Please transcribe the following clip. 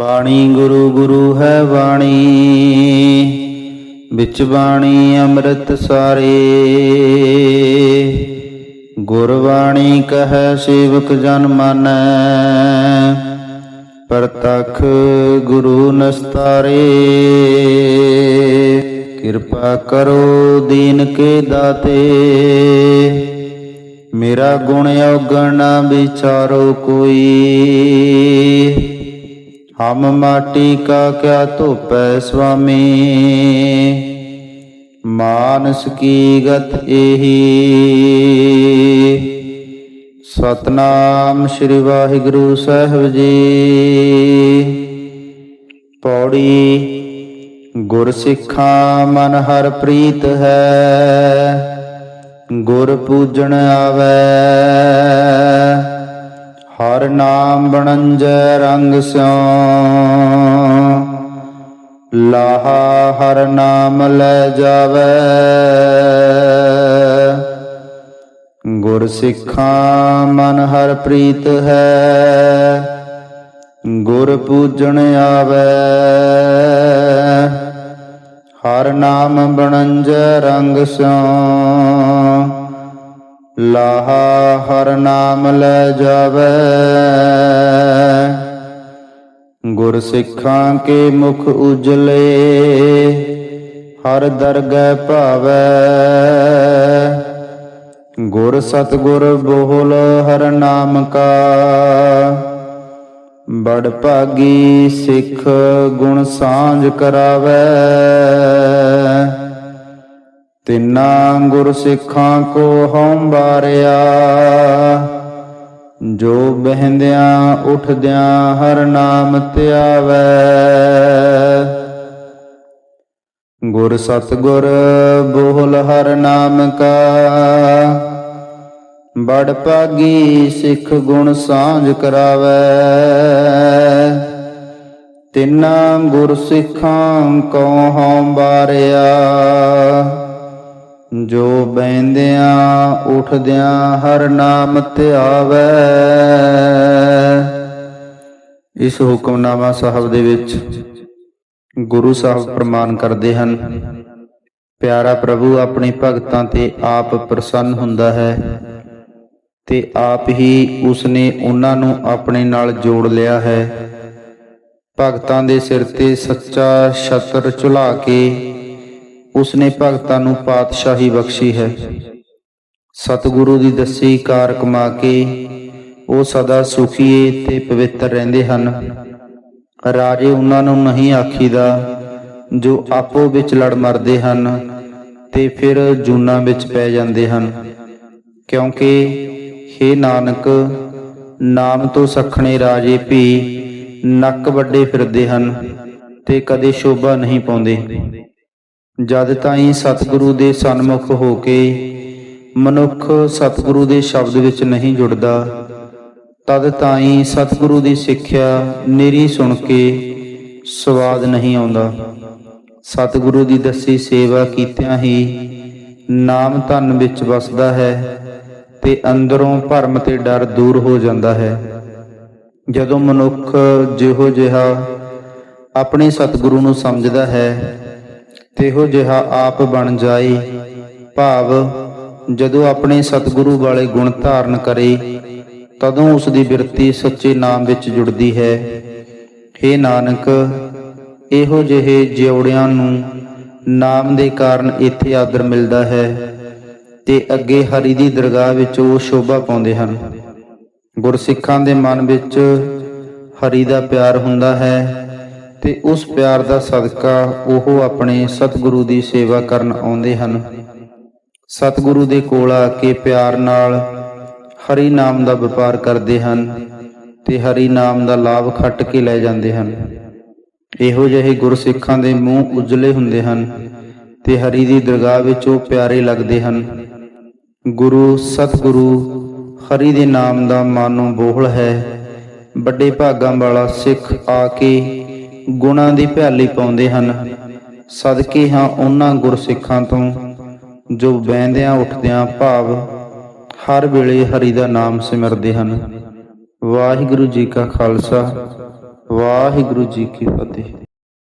ਬਾਣੀ ਗੁਰੂ ਗੁਰੂ ਹੈ ਬਾਣੀ, ਵਿੱਚ ਬਾਣੀ ਅੰਮ੍ਰਿਤ ਸਾਰੇ। ਗੁਰਬਾਣੀ ਕਹੈ ਸੇਵਕ ਜਨ ਮਾਨੈ, ਪ੍ਰਤਖ ਗੁਰੂ ਨਸਤਾਰੇ। ਕਿਰਪਾ ਕਰੋ ਦੀਨ ਕੇ ਦਾਤੇ, ਮੇਰਾ ਗੁਣ ਔਗਣ ਨਾ ਵਿਚਾਰੋ ਕੋਈ। ਹਮ ਮਾਟੀ ਕਾ ਕਿਆ ਧੋਪੈ ਸੁਆਮੀ। ਮਾਨਸ ਕੀ ਗਤ ਇਹੀ ਸਤਨਾਮ ਸ੍ਰੀ ਵਾਹਿਗੁਰੂ ਸਾਹਿਬ ਜੀ। ਪੌੜੀ ਗੁਰ ਸਿੱਖਾਂ ਮਨ ਹਰ ਪ੍ਰੀਤ ਹੈ। ਗੁਰ ਪੂਜਣ ਆਵੈ। ਹਰ ਨਾਮ ਬਣੰਜੈ ਰੰਗ ਸਿਉ। ਲਾਹਾ ਹਰ ਨਾਮ ਲੈ ਜਾਵੈ। ਗੁਰ ਸਿੱਖਾਂ ਮਨ ਹਰ ਪ੍ਰੀਤ ਹੈ। ਗੁਰ ਪੂਜਣ ਆਵੈ। ਹਰ ਨਾਮ ਬਣੰਜੈ ਰੰਗ ਸਿਉ। ਲਾਹਾ ਹਰ ਨਾਮ ਲੈ ਜਾਵੈ। ਗੁਰ ਸਿੱਖਾਂ ਕੇ ਮੁਖ ਉਜਲੇ, ਹਰ ਦਰਗਹਿ ਭਾਵੈ। ਗੁਰ ਸਤਗੁਰ ਬੋਲ ਹਰ ਨਾਮ ਕਾ। ਬੜ ਭਾਗੀ ਸਿੱਖ ਗੁਣ ਸਾਂਝ ਕਰਾਵੈ। ਤਿੰਨਾ ਗੁਰ ਸਿੱਖਾਂ ਕੋ ਹਉ ਬਾਰਿਆ। ਜੋ ਬਹਿੰਦਿਆਂ ਉਠਦਿਆਂ ਹਰ ਨਾਮ ਧਿਆਵੈ। ਗੁਰ ਸਤਗੁਰ ਬੋਲ ਹਰ ਨਾਮ ਕਾ। ਬੜ ਭਾਗੀ ਸਿੱਖ ਗੁਣ ਸਾਂਝ ਕਰਾਵੈ। ਤਿੰਨਾ ਗੁਰ ਸਿੱਖਾਂ ਕੋ ਹਉ ਬਾਰਿਆ। ਜੋ ਬੈੰਦਿਆਂ ਉਠਦਿਆਂ ਹਰ ਨਾਮ ਧਿਆਵੈ। ਇਸ ਹੁਕਮਨਾਮਾ ਸਾਹਿਬ ਦੇ ਵਿੱਚ ਗੁਰੂ ਸਾਹਿਬ ਪ੍ਰਮਾਨ ਕਰਦੇ ਹਨ, ਪਿਆਰਾ ਪ੍ਰਭੂ, ਆਪਣੇ ਭਗਤਾਂ ਤੇ ਆਪ ਪ੍ਰਸੰਨ ਹੁੰਦਾ ਹੈ ਤੇ ਆਪ ਹੀ ਉਸਨੇ ਉਹਨਾਂ ਨੂੰ ਆਪਣੇ ਨਾਲ ਜੋੜ ਲਿਆ ਹੈ। ਭਗਤਾਂ ਦੇ ਸਿਰ ਤੇ ਸੱਚਾ ਛਤਰ ਝੁਲਾ ਕੇ ਉਸਨੇ ਭਗਤਾਂ ਨੂੰ ਪਾਤਸ਼ਾਹੀ ਬਖਸ਼ੀ ਹੈ। ਸਤਿਗੁਰੂ ਦੀ ਦੱਸੀ ਕਾਰ ਕਮਾ ਕੇ ਉਹ ਸਦਾ ਸੁਖੀਏ ਤੇ ਪਵਿੱਤਰ ਰਹਿੰਦੇ ਹਨ। ਰਾਜੇ ਉਹਨਾਂ ਨੂੰ ਨਹੀਂ ਆਖੀਦਾ, ਜੋ ਆਪੋ ਵਿੱਚ ਲੜ ਮਰਦੇ ਹਨ ਤੇ ਫਿਰ ਜੂਨਾ ਵਿੱਚ ਪੈ ਜਾਂਦੇ ਹਨ। ਕਿਉਂਕਿ हे ਨਾਨਕ, ਨਾਮ ਤੋਂ ਸਖਣੇ ਰਾਜੇ ਵੀ ਨੱਕ ਵੱਡੇ ਫਿਰਦੇ ਹਨ ਤੇ ਕਦੇ ਸ਼ੋਭਾ ਨਹੀਂ ਪਾਉਂਦੇ। ਜਦ ਤਾਈਂ ਸਤਿਗੁਰੂ ਦੇ ਸਨਮੁਖ ਹੋ ਕੇ ਮਨੁੱਖ ਸਤਿਗੁਰੂ ਦੇ ਸ਼ਬਦ ਵਿੱਚ ਨਹੀਂ ਜੁੜਦਾ, ਤਦ ਤਾਈਂ ਸਤਿਗੁਰੂ ਦੀ ਸਿੱਖਿਆ ਨਿਰੀ ਸੁਣ ਕੇ ਸਵਾਦ ਨਹੀਂ ਆਉਂਦਾ। ਸਤਿਗੁਰੂ ਦੀ ਦੱਸੀ ਸੇਵਾ ਕੀਤਿਆਂ ਹੀ ਨਾਮ ਧਨ ਵਿੱਚ ਵਸਦਾ ਹੈ ਤੇ ਅੰਦਰੋਂ ਭਰਮ ਤੇ ਡਰ ਦੂਰ ਹੋ ਜਾਂਦਾ ਹੈ। ਜਦੋਂ ਮਨੁੱਖ ਜਿਹੋ ਜਿਹਾ ਆਪਣੇ ਸਤਿਗੁਰੂ ਨੂੰ ਸਮਝਦਾ ਹੈ ਤੇਹੋ ਜਿਹਾ ਆਪ ਬਣ ਜਾਏ ਭਾਵ, ਜਦੋਂ ਆਪਣੇ ਸਤਿਗੁਰੂ ਵਾਲੇ ਗੁਣ ਧਾਰਨ ਕਰੇ, ਤਦੋਂ ਉਸ ਦੀ ਬਿਰਤੀ ਸੱਚੇ ਨਾਮ ਵਿੱਚ ਜੁੜਦੀ ਹੈ। हे ਨਾਨਕ, ਇਹੋ ਜਿਹੇ ਜਿਉੜਿਆਂ ਨੂੰ ਨਾਮ ਦੇ ਕਾਰਨ ਇੱਥੇ ਆਦਰ ਮਿਲਦਾ ਹੈ ਤੇ ਅੱਗੇ ਹਰੀ ਦੀ ਦਰਗਾਹ ਵਿੱਚ ਉਹ ਸ਼ੋਭਾ ਪਾਉਂਦੇ ਹਨ। ਗੁਰਸਿੱਖਾਂ ਦੇ ਮਨ ਵਿੱਚ ਹਰੀ ਦਾ ਪਿਆਰ ਹੁੰਦਾ ਹੈ। ਤੇ ਉਸ ਪਿਆਰ ਦਾ ਸਦਕਾ ਉਹ ਆਪਣੇ ਸਤਿਗੁਰੂ ਦੀ ਸੇਵਾ ਕਰਨ ਆਉਂਦੇ ਹਨ। ਸਤਿਗੁਰੂ ਦੇ ਕੋਲ ਆ ਕੇ ਪਿਆਰ ਨਾਲ ਹਰੀ ਨਾਮ ਦਾ ਵਪਾਰ ਕਰਦੇ ਹਨ ਤੇ ਹਰੀ ਨਾਮ ਦਾ ਲਾਭ ਖੱਟ ਕੇ ਲੈ ਜਾਂਦੇ ਹਨ। ਇਹੋ ਜਿਹੇ ਗੁਰਸਿੱਖਾਂ ਦੇ ਮੂੰਹ ਉਜਲੇ ਹੁੰਦੇ ਹਨ ਤੇ ਹਰੀ ਦੀ ਦਰਗਾਹ ਵਿੱਚ ਉਹ ਪਿਆਰੇ ਲੱਗਦੇ ਹਨ। ਗੁਰੂ, ਸਤਿਗੁਰੂ, ਹਰੀ ਦੇ ਨਾਮ ਦਾ ਮਾਨੋ ਬੋਹਲ ਹੈ। ਵੱਡੇ ਭਾਗਾਂ ਵਾਲਾ ਸਿੱਖ ਆ ਕੇ ਗੁਣਾਂ ਦੀ ਭਿਆਲੀ ਪਾਉਂਦੇ ਹਨ। ਸਦਕੇ ਹਾਂ ਉਹਨਾਂ ਗੁਰਸਿੱਖਾਂ ਤੋਂ, ਜੋ ਬਹਿੰਦਿਆਂ ਉੱਠਦਿਆਂ ਭਾਵ ਹਰ ਵੇਲੇ ਹਰੀ ਦਾ ਨਾਮ ਸਿਮਰਦੇ ਹਨ। ਵਾਹਿਗੁਰੂ ਜੀ ਕਾ ਖਾਲਸਾ, ਵਾਹਿਗੁਰੂ ਜੀ ਕੀ ਫਤਿਹ।